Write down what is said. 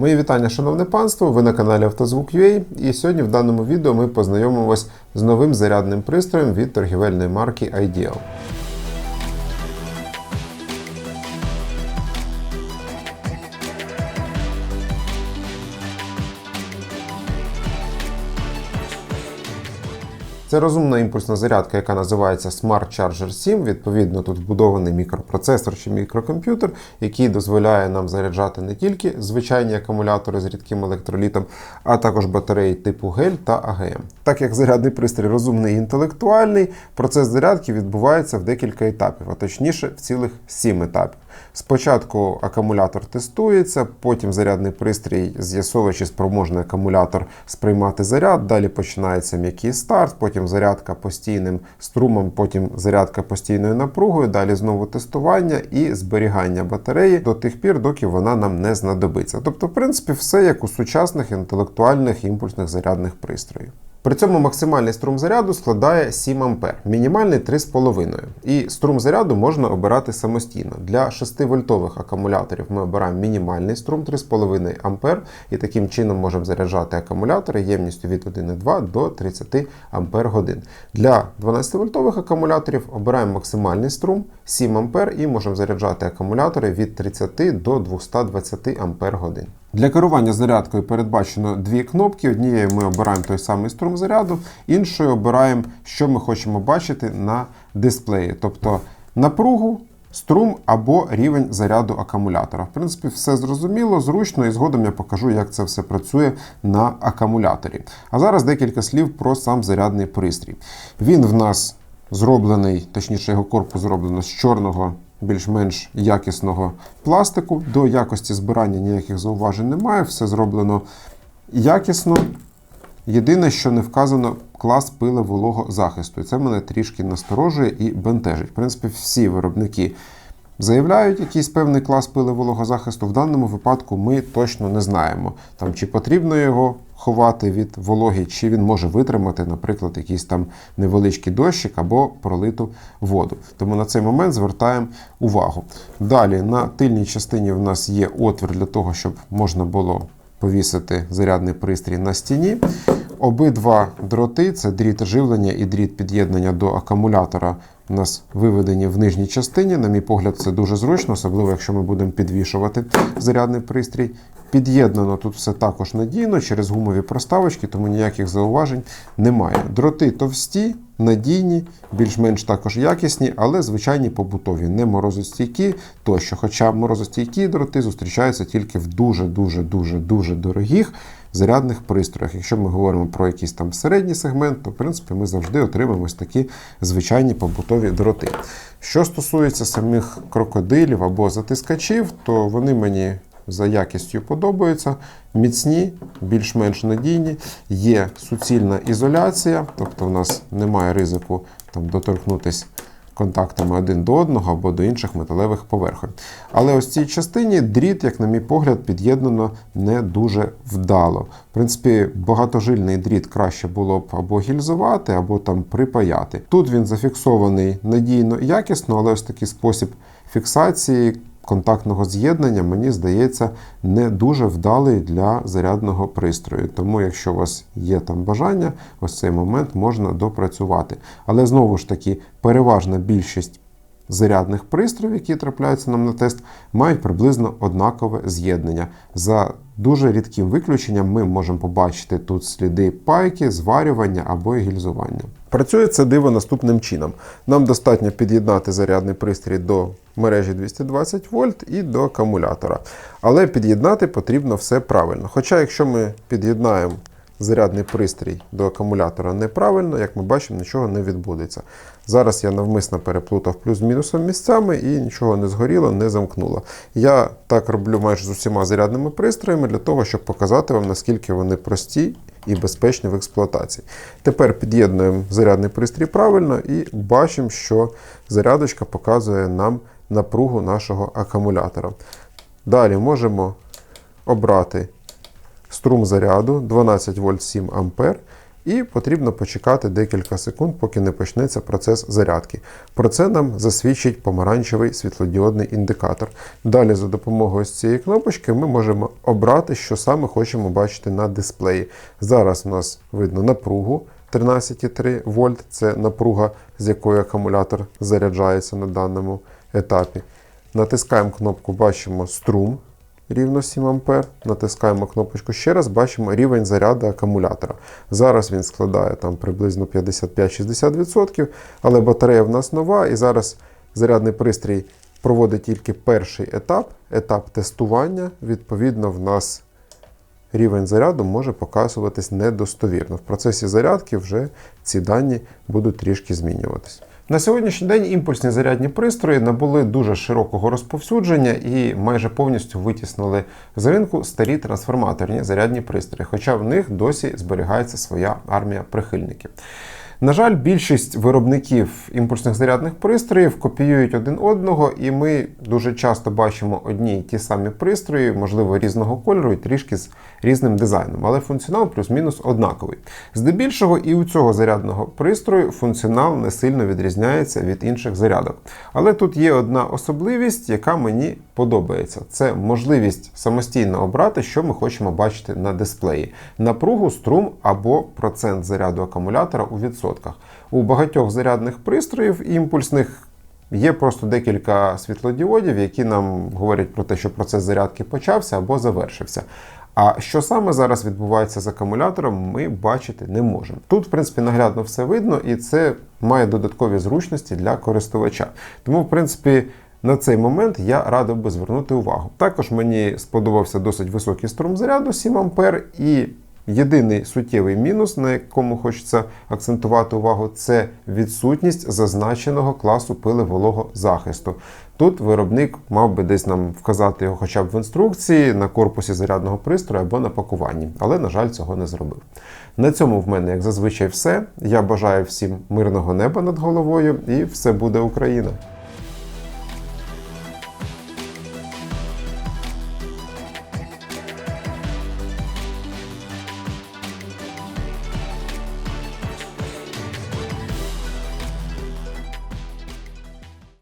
Мої вітання, шановне панство! Ви на каналі Автозвук.ua і сьогодні в даному відео ми познайомимось з новим зарядним пристроєм від торгівельної марки Ideal. Це розумна імпульсна зарядка, яка називається Smart Charger 7. Відповідно, тут вбудований мікропроцесор чи мікрокомп'ютер, який дозволяє нам заряджати не тільки звичайні акумулятори з рідким електролітом, а також батареї типу гель та АГМ. Так як зарядний пристрій розумний і інтелектуальний, процес зарядки відбувається в декілька етапів, а точніше в цілих 7 етапів. Спочатку акумулятор тестується, потім зарядний пристрій з'ясовує, чи спроможний акумулятор сприймати заряд. Далі починається м'який старт, потім зарядка постійним струмом, потім зарядка постійною напругою, далі знову тестування і зберігання батареї до тих пір, доки вона нам не знадобиться. Тобто, в принципі, все як у сучасних інтелектуальних імпульсних зарядних пристроїв. При цьому максимальний струм заряду складає 7 А, мінімальний 3,5. І струм заряду можна обирати самостійно. Для 6-вольтових акумуляторів ми обираємо мінімальний струм 3,5 А, і таким чином можемо заряджати акумулятори ємністю від 1,2 до 30 Ампер годин. Для 12-вольтових акумуляторів обираємо максимальний струм 7 А і можемо заряджати акумулятори від 30 до 220 Ампер годин. Для керування зарядкою передбачено дві кнопки. Однією ми обираємо той самий струм заряду, іншою обираємо, що ми хочемо бачити на дисплеї, тобто напругу, струм або рівень заряду акумулятора. В принципі, все зрозуміло, зручно, і згодом я покажу, як це все працює на акумуляторі. А зараз декілька слів про сам зарядний пристрій. Він в нас зроблений, точніше, його корпус зроблено з чорного більш-менш якісного пластику. До якості збирання ніяких зауважень немає, все зроблено якісно. Єдине, що не вказано клас пили захисту. І це мене трішки насторожує і бентежить. В принципі, всі виробники заявляють якийсь певний клас пили захисту. В даному випадку ми точно не знаємо, там, чи потрібно його ховати від вологи, чи він може витримати, наприклад, якийсь там невеличкий дощик або пролиту воду. Тому на цей момент звертаємо увагу. Далі на тильній частині в нас є отвір для того, щоб можна було повісити зарядний пристрій на стіні. Обидва дроти це дріт живлення і дріт під'єднання до акумулятора. У нас виведені в нижній частині. На мій погляд, це дуже зручно, особливо якщо ми будемо підвішувати зарядний пристрій. Під'єднано тут все також надійно через гумові проставочки, тому ніяких зауважень немає. Дроти товсті, надійні, більш-менш також якісні, але звичайні побутові, не морозостійкі тощо. Хоча морозостійкі дроти зустрічаються тільки в дуже-дуже дуже дуже дорогих зарядних пристроях. Якщо ми говоримо про якийсь там середній сегмент, то в принципі ми завжди отримаємо ось такі звичайні побутові дроти. Що стосується самих крокодилів або затискачів, то вони мені за якістю подобаються. Міцні, більш-менш надійні, є суцільна ізоляція, тобто в нас немає ризику там, доторкнутися контактами один до одного або до інших металевих поверхонь. Але ось цій частині дріт, як на мій погляд, під'єднано не дуже вдало. В принципі, багатожильний дріт краще було б або гільзувати, або там припаяти. Тут він зафіксований надійно і якісно, але ось такий спосіб фіксації контактного з'єднання, мені здається, не дуже вдалий для зарядного пристрою. Тому, якщо у вас є там бажання, ось цей момент можна допрацювати. Але знову ж таки, переважна більшість. Зарядних пристроїв, які трапляються нам на тест, мають приблизно однакове з'єднання. За дуже рідким виключенням ми можемо побачити тут сліди пайки, зварювання або гільзування. Працює це диво наступним чином. Нам достатньо під'єднати зарядний пристрій до мережі 220 вольт і до акумулятора. Але під'єднати потрібно все правильно. Хоча, якщо ми під'єднаємо зарядний пристрій до акумулятора неправильно, як ми бачимо, нічого не відбудеться. Зараз я навмисно переплутав плюс-мінусом місцями і нічого не згоріло, не замкнуло. Я так роблю майже з усіма зарядними пристроями для того, щоб показати вам, наскільки вони прості і безпечні в експлуатації. Тепер під'єднуємо зарядний пристрій правильно і бачимо, що зарядочка показує нам напругу нашого акумулятора. Далі можемо обрати струм заряду 12 вольт 7 ампер і потрібно почекати декілька секунд, поки не почнеться процес зарядки. Про це нам засвідчить помаранчевий світлодіодний індикатор. Далі, за допомогою цієї кнопочки, ми можемо обрати, що саме хочемо бачити на дисплеї. Зараз у нас видно напругу. 13,3 вольт це напруга, з якою акумулятор заряджається на даному етапі. Натискаємо кнопку, бачимо струм рівно 7 А. Натискаємо кнопочку ще раз, бачимо рівень заряду акумулятора. Зараз він складає там приблизно 55-60%, але батарея в нас нова, і зараз зарядний пристрій проводить тільки перший етап, етап тестування. Відповідно, в нас рівень заряду може показуватись недостовірно. В процесі зарядки вже ці дані будуть трішки змінюватись. На сьогоднішній день імпульсні зарядні пристрої набули дуже широкого розповсюдження і майже повністю витіснили з ринку старі трансформаторні зарядні пристрої, хоча в них досі зберігається своя армія прихильників. На жаль, більшість виробників імпульсних зарядних пристроїв копіюють один одного, і ми дуже часто бачимо одні й ті самі пристрої, можливо, різного кольору і трішки з різним дизайном, але функціонал плюс-мінус однаковий. Здебільшого, і у цього зарядного пристрою функціонал не сильно відрізняється від інших зарядок. Але тут є одна особливість, яка мені подобається: це можливість самостійно обрати, що ми хочемо бачити на дисплеї: напругу, струм або процент заряду акумулятора у відсотках. У багатьох зарядних пристроїв імпульсних є просто декілька світлодіодів, які нам говорять про те, що процес зарядки почався або завершився. А що саме зараз відбувається з акумулятором, ми бачити не можемо. Тут, в принципі, наглядно все видно, і це має додаткові зручності для користувача. Тому, в принципі, на цей момент я радив би звернути увагу. Також мені сподобався досить високий струм заряду 7 А, і єдиний суттєвий мінус, на якому хочеться акцентувати увагу, це відсутність зазначеного класу пили захисту. Тут виробник мав би десь нам вказати його хоча б в інструкції на корпусі зарядного пристрою або на пакуванні, але, на жаль, цього не зробив. На цьому в мене, як зазвичай, все. Я бажаю всім мирного неба над головою і все буде Україна!